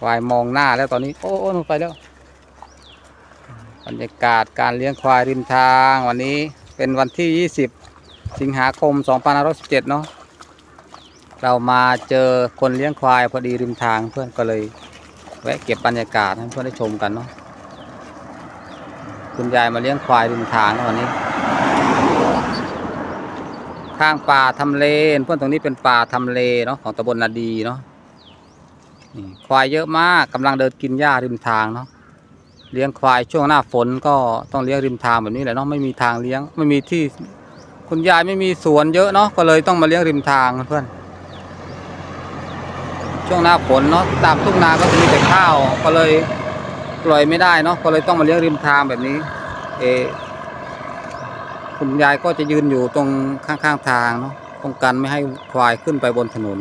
ควายมองหน้าแล้วตอนนี้ โอ้โอ้ลงไปแล้วบรรยากาศการเลี้ยงควายริมทางวันนี้เป็นวันที่ 20 สิงหาคม 2517 เนาะเรามาเจอคนเลี้ยงควายพอดีริมทางเพื่อนก็เลยแวะเก็บบรรยากาศให้เพื่อนได้ชมกันเนาะคุณยายมาเลี้ยงควายริมทางวันนี้ ข้างป่าทำเลเพื่อนตรงนี้เป็นป่าทำเลเนาะของตำบลนาดีเนาะ นี่ควายเยอะมากกำลังเดินกินหญ้าริมทางเนาะเลี้ยงควายช่วงหน้าฝนก็ต้องเลี้ยงริมทางแบบนี้แหละเนาะไม่มีทางเลี้ยงไม่มีที่คุณยายไม่มีสวนเยอะเนาะก็เลยต้องมาเลี้ยงริมทางเพื่อนช่วงหน้าฝนเนาะตามทุ่งนาก็มีแต่ข้าวก็เลยปล่อยไม่ได้เนาะก็เลยต้องมาเลี้ยงริมทางแบบนี้ เอ คุณยายก็จะยืนอยู่ตรงข้างๆทางเนาะป้องกันไม่ให้ควายขึ้นไปบนถนน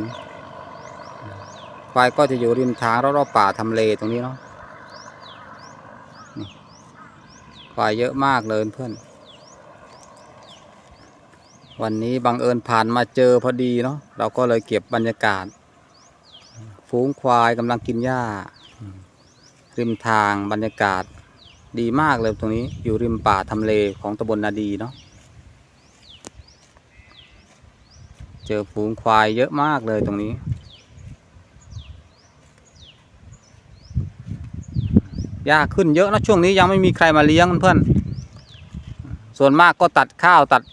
ควายก็จะอยู่ริมทางรอบๆป่าทำเลตรงนี้เนาะควายเยอะมากเลยเพื่อน วันนี้บังเอิญผ่านมาเจอพอดีเนาะเราก็เลยเก็บบรรยากาศ ฝูงควายกำลังกินหญ้า ริมทางบรรยากาศดีมากเลยตรงนี้อยู่ริมป่าทำเลของตำบลนาดีเนาะเจอฝูงควายเยอะมากเลยตรงนี้ หญ้าขึ้นเยอะนะช่วงนี้ยังไม่มีใครมาเลี้ยงเพื่อนส่วนมากก็ตัดข้าวตัด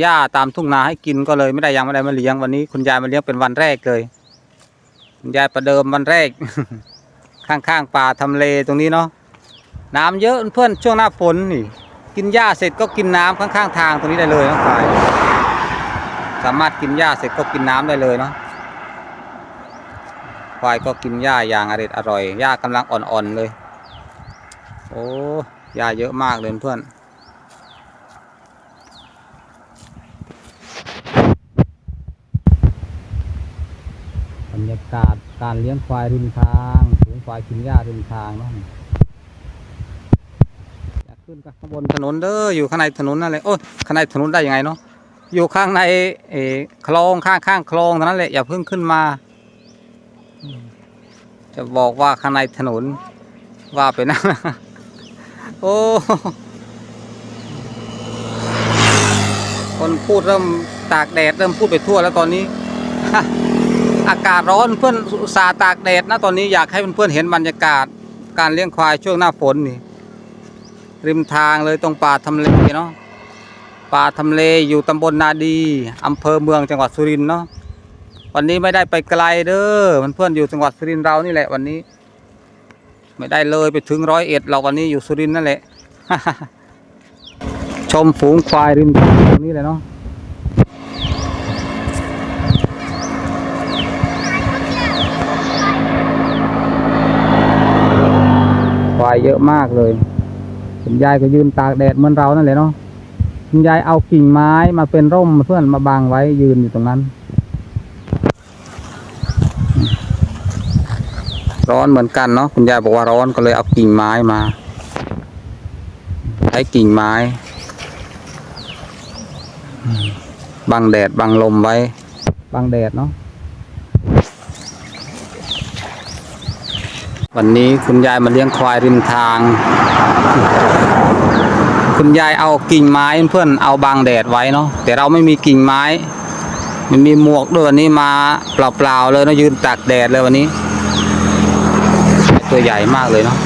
หญ้าตามทุ่งนาให้กินก็เลยไม่ได้ยังไม่ได้มาเลี้ยงวันนี้ คุณยายมาเลี้ยงเป็นวันแรกเลยคุณยายประเดิมวันแรก ข้างๆป่าทำเลตรงนี้เนาะน้ำเยอะเพื่อนช่วงหน้าฝนนี่ กินหญ้าเสร็จก็กินน้ำข้างๆทางตรงนี้ได้เลยนะควายสามารถกินหญ้าเสร็จก็กินน้ำได้เลยเนาะควายก็กินหญ้าอย่างอร่อยอร่อยหญ้ากำลังอ่อนๆเลย โอ้หญ้าเยอะมากเลยเพื่อนบรรยากาศการเลี้ยงควายริมทางฝูงควายกินหญ้าริมทางเนาะอยากขึ้นข้างบนถนนเด้ออยู่ข้างในถนนนั่นเลยโอ้ยข้างในถนนได้ยังไงเนาะอยู่ข้างในเออคลองข้างข้างคลองเท่านั้นแหละอย่าเพิ่งขึ้นมา จะบอกว่าข้างในถนนว่าไปนะ โอ้ คนพูดเริ่มตากแดดเริ่มพูดไปทั่วแล้วตอนนี้ อากาศร้อนเพื่อนสาตากแดดนะตอนนี้อยากให้เพื่อนๆเห็นบรรยากาศการเลี้ยงควายช่วงหน้าฝนนี่ ริมทางเลยตรงป่าทำเลเนาะป่าทำเลอยู่ตำบลนาดีอำเภอเมืองจังหวัดสุรินทร์เนาะวันนี้ไม่ได้ไปไกลเด้อมันเพื่อนอยู่จังหวัดสุรินทร์เรานี่แหละวันนี้ ไม่ได้เลยไปถึงร้อยเอ็ดเราวันนี้อยู่สุรินทร์นั่นแหละ ชมฝูงควายริมทางตรงนี้เลยเนาะควายเยอะมากเลยคุณยายก็ยืนตากแดดเหมือนเรานั่นแหละเนาะคุณยายเอากิ่งไม้มาเป็นร่มเพื่อนมาบังไว้ยืนอยู่ตรงนั้น ร้อนเหมือนกันเนาะคุณยายบอกว่าร้อนก็เลยเอากิ่งไม้มาใช้กิ่งไม้บังแดดบังลมไว้บังแดดเนาะวันนี้คุณยายมาเลี้ยงควายริมทาง คุณยายเอากิ่งไม้เพื่อนเอาบังแดดไว้เนาะแต่เราไม่มีกิ่งไม้ไม่มีหมวกด้วยวันนี้มาเปล่าๆเลยนะยืนตากแดดเลยวันนี้ ตัวใหญ่มากเลยเนาะ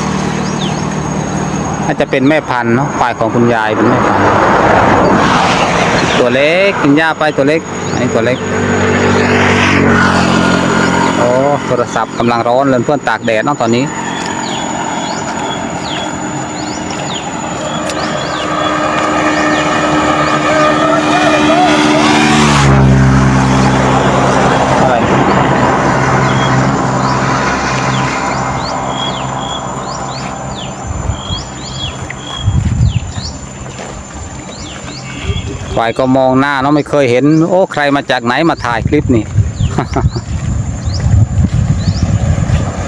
น่าจะเป็นแม่พันธุ์เนาะควายของคุณยายเป็นแม่พันธุ์ตัวเล็กกินหญ้าไปตัวเล็กอันนี้ตัวเล็กโอ้โทรศัพท์กำลังร้อนเลยเพื่อนตากแดดเนาะตอนนี้ ควายก็มองหน้าเนาะไม่เคยเห็น โอ้ใครมาจากไหนมาถ่ายคลิปนี่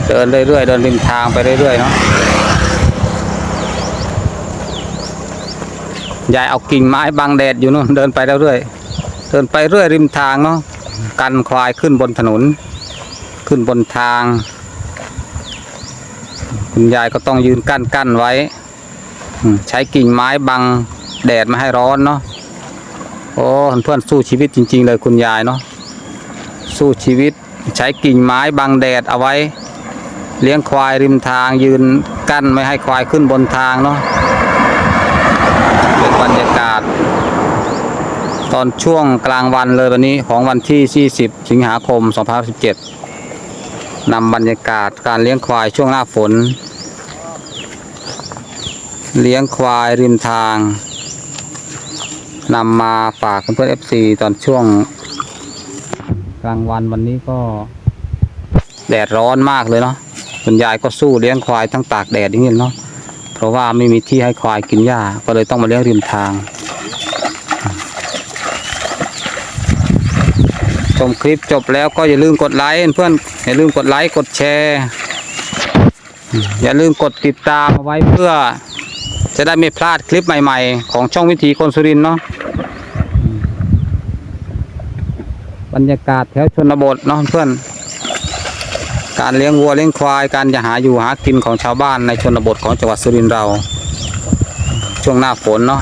เดินเรื่อยๆเดินริมทางไปเรื่อยๆเนาะยายเอากิ่งไม้บังแดดอยู่นู่นเดินไปเรื่อยๆเดินไปเรื่อยริมทางเนาะกันควายขึ้นบนถนน ขึ้นบนทาง คุณยายก็ต้องยืนกั้นกั้นไว้ใช้กิ่งไม้บังแดดไม่ให้ร้อนเนาะ อ้เพื่อนสู้ชีวิตจริง ๆ เลยคุณยายเนาะสู้ชีวิตใช้กิ่งไม้บังแดดเอาไว้ เลี้ยงควายริมทางยืนกั้นไม่ให้ควายขึ้นบนทางเนาะเป็นบรรยากาศ ตอนช่วงกลางวันเลยวันนี้ของวันที่ 40 สิงหาคม 2017นำบรรยากาศการเลี้ยงควายช่วงหน้าฝน เลี้ยงควายริมทาง นำมาฝากเพื่อนๆ FC ตอนช่วง กลางวันวันนี้ก็ แดดร้อนมากเลยเนาะคุณยายก็สู้เลี้ยงควายทั้งตากแดดอย่างนี้ยเนาะเพราะว่าไม่มีที่ให้ควายกินหญ้าก็เลยต้องมาเลี้ยงริมทางชมคลิปจบแล้วก็อย่าลืมกดไลค์เพื่อนอย่าลืมกดไลค์กดแชร์ อย่าลืมกดติดตามเอาไว้เพื่อจะได้ไม่พลาดคลิปใหม่ๆ ของช่องวิถีคนสุรินเนาะ บรรยากาศแถวชนบทเนาะเพื่อน การเลี้ยงวัวเลี้ยงควาย การจะหาอยู่หากินของชาวบ้านในชนบทของจังหวัดสุรินทร์เรา ช่วงหน้าฝนเนาะ